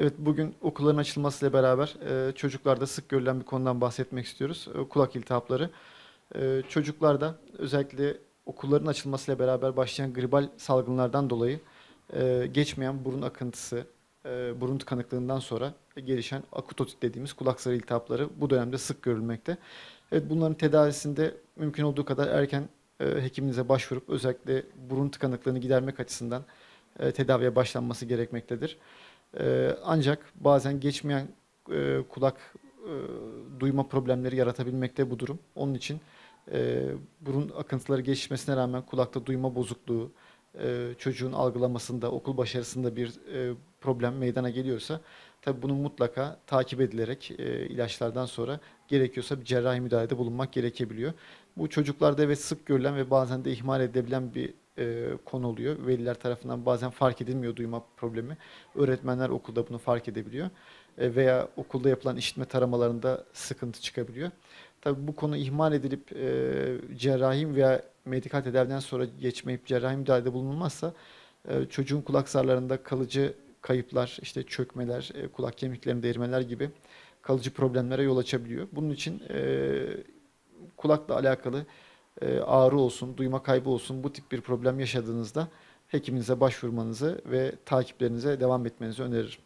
Evet, bugün okulların açılmasıyla beraber e, çocuklarda sık görülen bir konudan bahsetmek istiyoruz. E, kulak iltihapları. E, çocuklarda özellikle okulların açılmasıyla beraber başlayan gribal salgınlardan dolayı e, geçmeyen burun akıntısı, e, burun tıkanıklığından sonra gelişen akut otit dediğimiz kulak zarı iltihapları bu dönemde sık görülmekte. Evet, bunların tedavisinde mümkün olduğu kadar erken e, hekiminize başvurup özellikle burun tıkanıklığını gidermek açısından e, tedaviye başlanması gerekmektedir. Ee, ancak bazen geçmeyen e, kulak e, duyma problemleri yaratabilmekte bu durum. Onun için e, burun akıntıları gelişmesine rağmen kulakta duyma bozukluğu, e, çocuğun algılamasında, okul başarısında bir e, problem meydana geliyorsa tabii bunun mutlaka takip edilerek e, ilaçlardan sonra gerekiyorsa bir cerrahi müdahalede bulunmak gerekebiliyor. Bu çocuklarda evet sık görülen ve bazen de ihmal edilebilen bir konu oluyor. Veliler tarafından bazen fark edilmiyor duyma problemi. Öğretmenler okulda bunu fark edebiliyor. Veya okulda yapılan işitme taramalarında sıkıntı çıkabiliyor. Tabii bu konu ihmal edilip e, cerrahi veya medikal tedaviden sonra geçmeyip cerrahi müdahalede bulunulmazsa e, çocuğun kulak zarlarında kalıcı kayıplar, işte çökmeler, e, kulak kemiklerinde erimeler gibi kalıcı problemlere yol açabiliyor. Bunun için e, kulakla alakalı ağrı olsun, duyma kaybı olsun bu tip bir problem yaşadığınızda hekiminize başvurmanızı ve takiplerinize devam etmenizi öneririm.